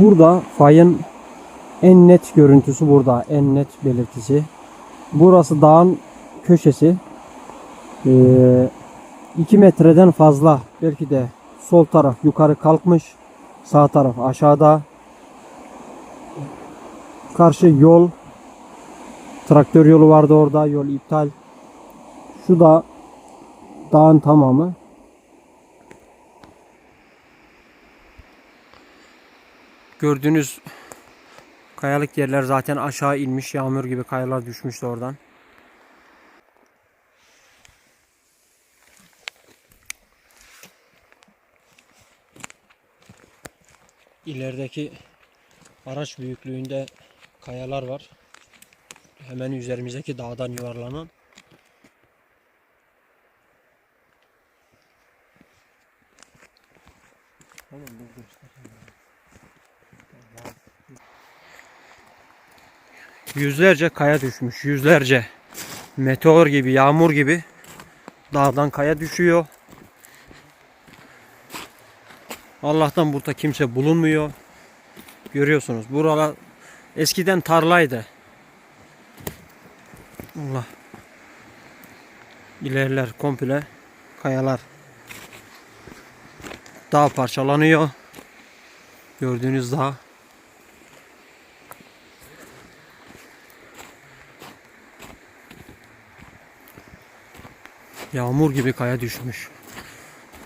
Burada fayın en net görüntüsü burada. En net belirtisi. Burası dağın köşesi. 2 metreden fazla belki de sol taraf yukarı kalkmış. Sağ taraf aşağıda. Karşı yol traktör yolu vardı orada. Yol iptal. Şu da dağın tamamı. Gördüğünüz kayalık yerler zaten aşağı inmiş. Yağmur gibi kayalar düşmüştü oradan. İlerideki araç büyüklüğünde kayalar var. Hemen üzerimizdeki dağdan yuvarlanan. Yüzlerce kaya düşmüş. Yüzlerce. Meteor gibi, yağmur gibi dağdan kaya düşüyor. Allah'tan burada kimse bulunmuyor. Görüyorsunuz. Buralar eskiden tarlaydı. Allah. İlerler komple kayalar. Dağ parçalanıyor. Gördüğünüz dağ. Yağmur gibi kaya düşmüş.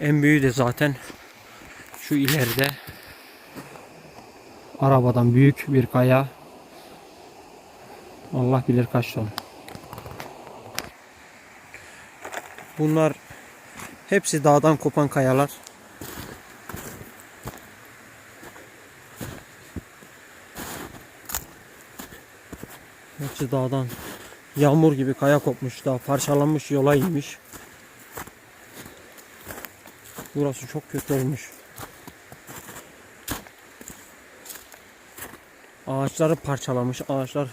En büyüğü de zaten şu ileride arabadan büyük bir kaya. Allah bilir kaç ton. Bunlar hepsi dağdan kopan kayalar. Hepsi dağdan yağmur gibi kaya kopmuş dağ parçalanmış yola inmiş. Burası çok kötü olmuş. Ağaçları parçalamış. Ağaçlar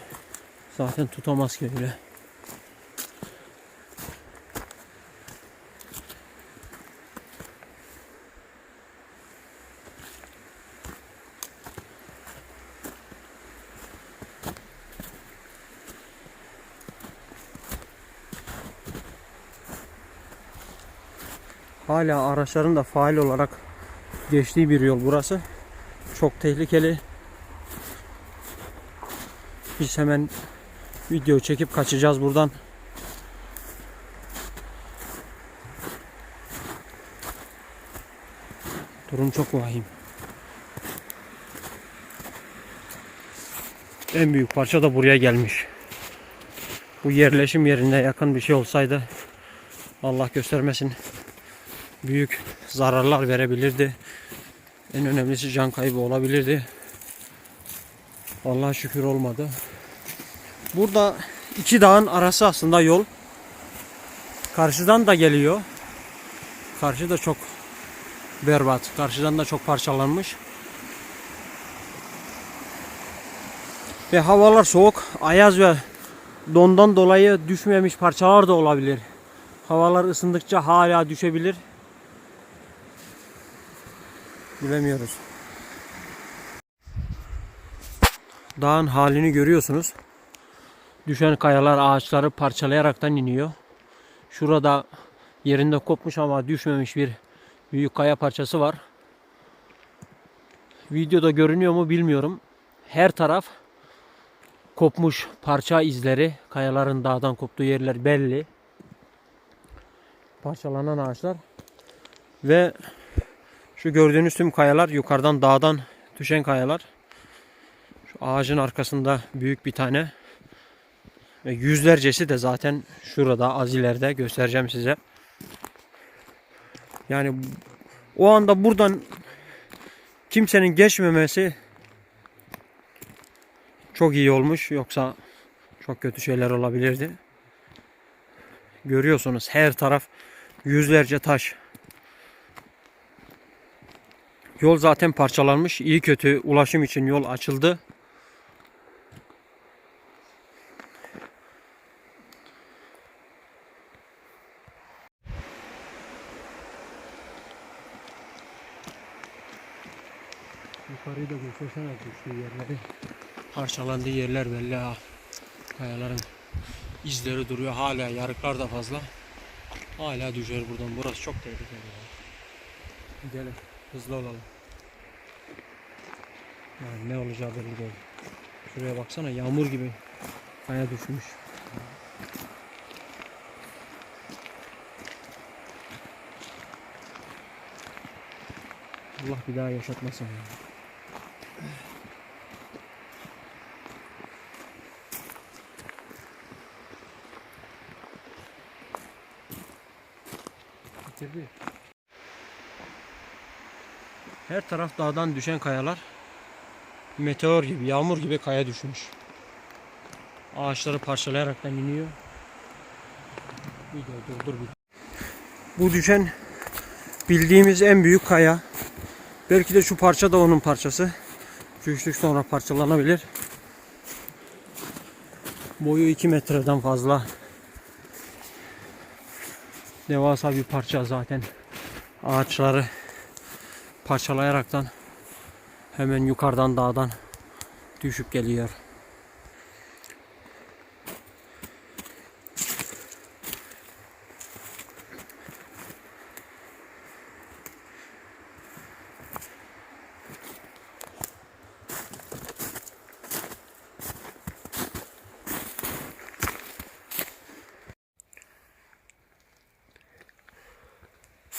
zaten tutamaz ki öyle. Hala araçların da faal olarak geçtiği bir yol burası. Çok tehlikeli. Biz hemen video çekip kaçacağız buradan. Durum çok vahim. En büyük parça da buraya gelmiş. Bu yerleşim yerine yakın bir şey olsaydı Allah göstermesin büyük zararlar verebilirdi. En önemlisi can kaybı olabilirdi. Allah'a şükür olmadı. Burada iki dağın arası aslında yol. Karşıdan da geliyor. Karşı da çok berbat. Karşıdan da çok parçalanmış. Ve havalar soğuk. Ayaz ve dondan dolayı düşmemiş parçalar da olabilir. Havalar ısındıkça hala düşebilir. Bilemiyoruz. Dağın halini görüyorsunuz. Düşen kayalar ağaçları parçalayaraktan iniyor. Şurada yerinde kopmuş ama düşmemiş bir büyük kaya parçası var. Videoda görünüyor mu bilmiyorum. Her taraf kopmuş parça izleri. Kayaların dağdan koptuğu yerler belli. Parçalanan ağaçlar. Ve şu gördüğünüz tüm kayalar yukarıdan dağdan düşen kayalar. Şu ağacın arkasında büyük bir tane. Ve yüzlercesi de zaten şurada az ileride göstereceğim size. Yani o anda buradan kimsenin geçmemesi çok iyi olmuş. Yoksa çok kötü şeyler olabilirdi. Görüyorsunuz her taraf yüzlerce taş. Yol zaten parçalanmış. İyi kötü ulaşım için yol açıldı. Yukarıyı da göstersene düştüğü yerleri. Parçalandığı yerler belli ha. Kayaların izleri duruyor. Hala yarıklar da fazla. Hala düşer buradan. Burası çok tehlikeli. Gidelim. Hızlı olalım. Yani ne olacağı belli değil. Şuraya baksana yağmur gibi kaya düşmüş. Allah bir daha yaşatmasın. ya. Bitirdi. Her taraf dağdan düşen kayalar meteor gibi, yağmur gibi kaya düşmüş. Ağaçları parçalayaraktan iniyor. Video durdur bir. Bu düşen bildiğimiz en büyük kaya. Belki de şu parça da onun parçası. Düştük sonra parçalanabilir. Boyu 2 metreden fazla. Devasa bir parça zaten. Ağaçları parçalayaraktan hemen yukarıdan dağdan düşüp geliyor.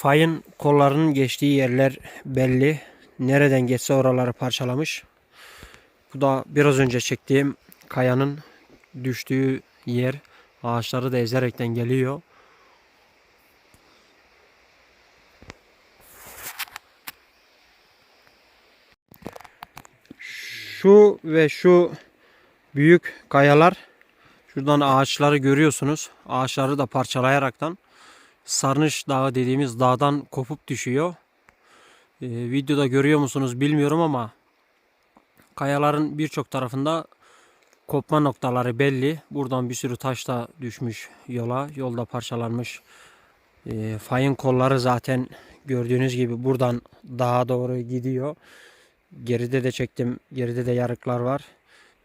Fayın kollarının geçtiği yerler belli. Nereden geçse oraları parçalamış. Bu da biraz önce çektiğim kayanın düştüğü yer. Ağaçları da ezerekten geliyor. Şu ve şu büyük kayalar şuradan ağaçları görüyorsunuz. Ağaçları da parçalayaraktan Sarnıç Dağı dediğimiz dağdan kopup düşüyor. Ee, videoda görüyor musunuz bilmiyorum ama kayaların birçok tarafında kopma noktaları belli. Buradan bir sürü taş da düşmüş yola. Yolda parçalanmış. Ee, fayın kolları zaten gördüğünüz gibi buradan dağa doğru gidiyor. Geride de çektim. Geride de yarıklar var.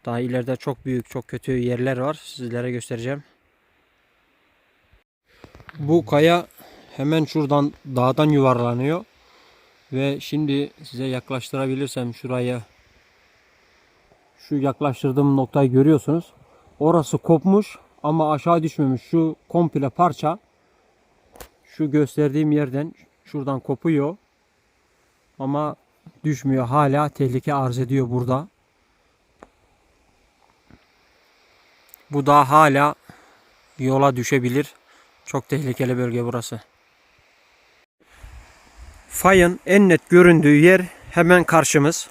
Daha ileride çok büyük, çok kötü yerler var. Sizlere göstereceğim. Bu kaya hemen şuradan dağdan yuvarlanıyor. Ve şimdi size yaklaştırabilirsem şuraya şu yaklaştırdığım noktayı görüyorsunuz. Orası kopmuş ama aşağı düşmemiş. Şu komple parça şu gösterdiğim yerden şuradan kopuyor. Ama düşmüyor. Hala tehlike arz ediyor burada. Bu da hala yola düşebilir. Çok tehlikeli bölge burası. Fayın en net göründüğü yer hemen karşımız.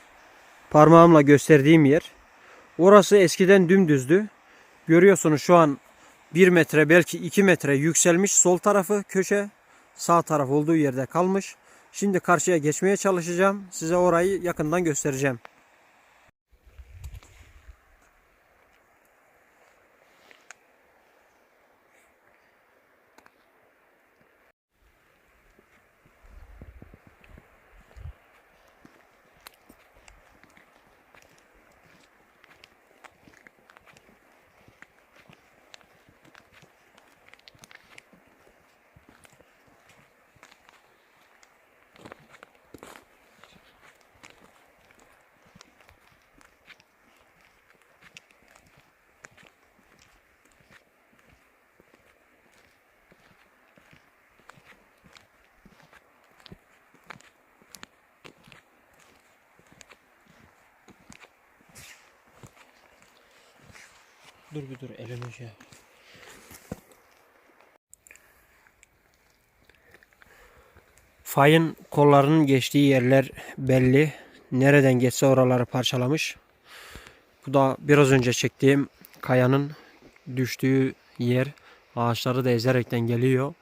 Parmağımla gösterdiğim yer. Orası eskiden dümdüzdü. Görüyorsunuz şu an 1 metre belki 2 metre yükselmiş. Sol tarafı köşe sağ taraf olduğu yerde kalmış. Şimdi karşıya geçmeye çalışacağım. Size orayı yakından göstereceğim. Dur bir dur elimi şey. Fayın kollarının geçtiği yerler belli. Nereden geçse oraları parçalamış. Bu da biraz önce çektiğim kayanın düştüğü yer. Ağaçları da ezerekten geliyor.